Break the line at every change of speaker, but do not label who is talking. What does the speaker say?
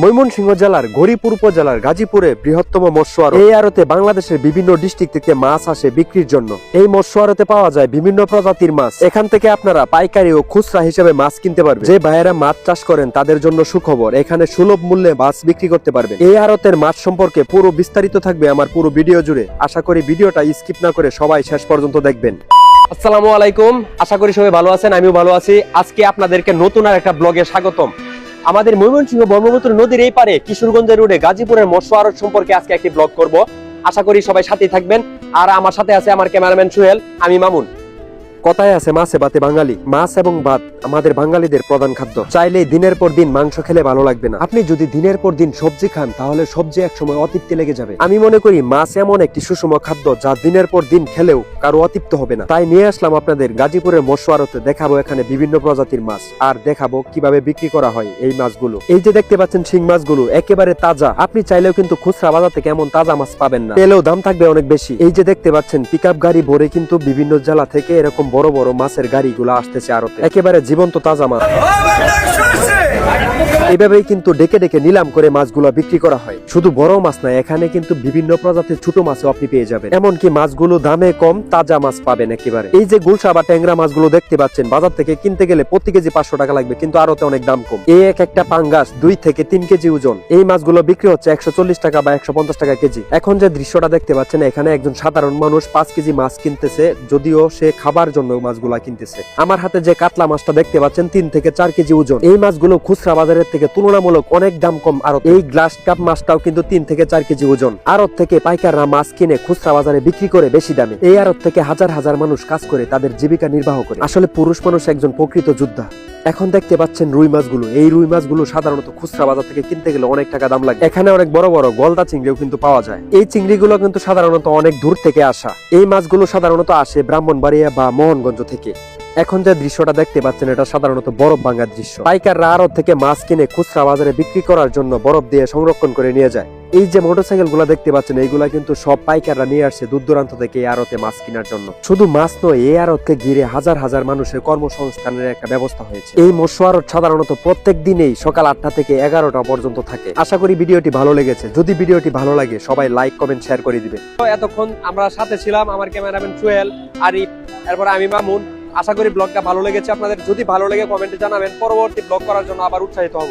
ময়মনসিংহ জেলার গরিপুর উপজেলার গাজীপুরে বৃহত্তম মৎস্য আড়ত। এই আড়তে বাংলাদেশের বিভিন্ন ডিস্ট্রিক্ট থেকে মাছ আসে বিক্রির জন্য। এই মৎস্য আড়তে পাওয়া যায় বিভিন্ন প্রজাতির মাছ। এখান থেকে আপনারা পাইকারি ও খুচরা হিসেবে মাছ কিনতে পারবেন। যে ভাইয়েরা মাছ চাষ করেন, তাদের জন্য সুখবর, এখানে সুলভ মূল্যে মাছ বিক্রি করতে পারবেন। এই আড়তের মাছ সম্পর্কে পুরো বিস্তারিত থাকবে আমার পুরো ভিডিও জুড়ে। আশা করি ভিডিওটা স্কিপ না করে সবাই শেষ পর্যন্ত দেখবেন। আসসালামু আলাইকুম। আশা করি সবাই ভালো আছেন, আমিও ভালো আছি। আজকে আপনাদেরকে নতুন আর একটা ব্লগে স্বাগতম। আমাদের ময়মনসিংহ ব্রহ্মপুত্র নদীর এই পারে কিশোরগঞ্জের রোডে গাজীপুরের মৎস্য আড়ত সম্পর্কে আজকে একটি ব্লগ করব। আশা করি সবাই সাথেই থাকবেন। আর আমার সাথে আছে আমার ক্যামেরাম্যান সুহেল, আমি মামুন। কথায় আছে, মাছে ভাতে বাঙালি। মাছ এবং ভাত আমাদের বাঙালিদের প্রধান খাদ্য। চাইলে দিনের পর দিন মাংস খেলে ভালো লাগবে না। আপনি যদি দিনের পর দিন সবজি খান, তাহলে সবজি একসময় অতৃপ্তি লেগে যাবে। আমি মনে করি মাছ এমন একটি সুষম খাদ্য যা দিনের পর দিন খেলেও কারও অতৃপ্ত হবে না। তাই নিয়ে আসলাম আপনাদের গাজীপুরের মৎস্য আড়তে দেখাবো এখানে বিভিন্ন প্রজাতির মাছ। আর দেখাবো কীভাবে বিক্রি করা হয় এই মাছগুলো। এই যে দেখতে পাচ্ছেন শিং মাছগুলো, একেবারে তাজা। আপনি চাইলেও কিন্তু খুচরা বাজার থেকে এমন তাজা মাছ পাবেন না। তেলেও দাম থাকবে অনেক বেশি। এই যে দেখতে পাচ্ছেন পিক গাড়ি ভরে কিন্তু বিভিন্ন জেলা থেকে এরকম বড় বড় মাছের গাড়িগুলো আসতেছে আরতে একেবারে জীবন্ত তাজা মাছ। এভাবেই কিন্তু ডেকে ডেকে নিলাম করে মাছগুলো বিক্রি করা হয়। শুধু বড় মাছ না, এখানে কিন্তু বিভিন্ন প্রজাতির ছোট মাছও আপনি পেয়ে যাবেন। এমনকি মাছগুলো দামে কম, তাজা মাছ পাবেন একেবারে। এই যে গুলশা বা ট্যাংরা মাছগুলো দেখতে পাচ্ছেন, বাজার থেকে কিনতে গেলে প্রতি কেজি পাঁচশো টাকা লাগবে, কিন্তু আরতে অনেক দাম কম। এই এক একটা পাঙ্গাস দুই থেকে তিন কেজি ওজন। এই মাছগুলো বিক্রি হচ্ছে একশো চল্লিশ টাকা বা একশো পঞ্চাশ টাকা কেজি। এখন যে দৃশ্যটা দেখতে পাচ্ছেন, এখানে একজন সাধারণ মানুষ পাঁচ কেজি মাছ কিনতেছে, যদিও সে খাবার জন্য মাছগুলা কিনতেছে। আমার হাতে যে কাতলা মাছটা দেখতে পাচ্ছেন, তিন থেকে চার কেজি ওজন। এই মাছগুলো খুচরা বাজারের থেকে তুলনামূলক অনেক দাম কম আর এই গ্লাস কাপ মাছটাও কিন্তু তিন থেকে চার কেজি ওজন। আড়ত থেকে পাইকাররা মাছ কিনে খুচরা বাজারে বিক্রি করে বেশি দামে। এই আড়ত থেকে হাজার হাজার মানুষ কাজ করে তাদের জীবিকা নির্বাহ করে। আসলে পুরুষ মানুষ একজন প্রকৃত যোদ্ধা। এখন দেখতে পাচ্ছেন রুই মাছগুলো। এই রুই মাছগুলো সাধারণত খুচরা বাজার থেকে কিনতে গেলে অনেক টাকা দাম লাগে। এখানে অনেক বড় বড় গলদা চিংড়িও কিন্তু পাওয়া যায়। এই চিংড়িগুলো কিন্তু সাধারণত অনেক দূর থেকে আসা। এই মাছগুলো সাধারণত আসে ব্রাহ্মণবাড়িয়া বা মোহনগঞ্জ থেকে। এখন যে দৃশ্যটা দেখতে পাচ্ছেন, এটা সাধারণত বরফ ভাঙার দৃশ্য। পাইকাররা আড়ত থেকে মাছ কিনে খুচরা বাজারে বিক্রি করার জন্য বরফ দিয়ে সংরক্ষণ করে নিয়ে যায়। এই যে মোটরসাইকেলগুলা দেখতে পাচ্ছেন, এইগুলা কিন্তু সব পাইকাররা নিয়ে আসছে দূর দূরান্ত থেকে এই আড়তে মাছ কেনার জন্য। শুধু মাছ নয়, এই আড়তকে ঘিরে হাজার হাজার মানুষের কর্মসংস্থানের একটা ব্যবস্থা হয়েছে। এই মৎস্য আড়ত সাধারণত প্রত্যেক দিনেই সকাল আটটা থেকে এগারোটা পর্যন্ত থাকে। আশা করি ভিডিওটি ভালো লেগেছে। যদি ভিডিওটি ভালো লাগে, সবাই লাইক, কমেন্ট, শেয়ার করে দিবে এতক্ষণ আমরা সাথে ছিলাম আমার ক্যামেরাম্যান সুয়েল আরিফ, এরপর আমি মামুন। আশা করি ব্লগটা ভালো লেগেছে। আপনাদের যদি ভালো লেগে কমেন্টে জানাবেন, পরবর্তী ব্লগ করার জন্য আবার উৎসাহিত হব।